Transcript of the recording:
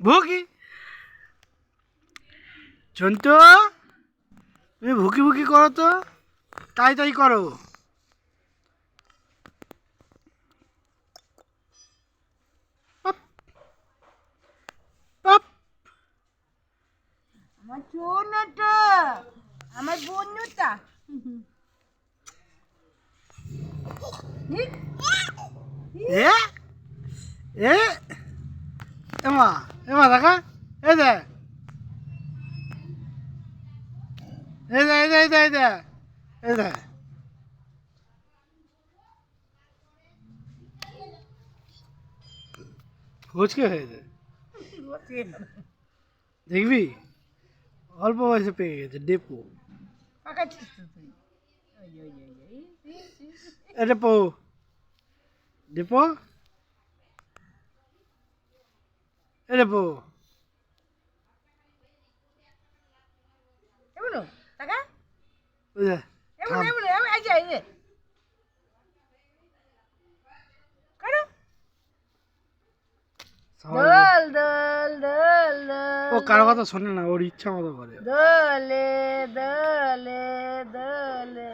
ভুকি? জন্তু? তুমি ভুকি ভুকি করো তো। তাই তাই করো। আমার চোনাটা আমার বন্ধুটা এ? এ? এমা? এমা দেখা এই দে এই দে এই দে এই দে এই দে এই দে ফুচকে হয়েছে দেখবি অল্প বয়সে পেয়ে গেছে ডেপো পাকাচ্ছিস তো তুই ওই, ওই, ওই, ওই, ইস, ইস, ইস। এ ডেপো ডেপো এ ডেপো এমন টাকা ওই দে, এমন থাম। এমন এমন এই যে এই যে করো সবাই- দোল দোল দোল ও দোল কারো কথা শোনে না ওর ইচ্ছা মতো করে দোলে দোলে দোলে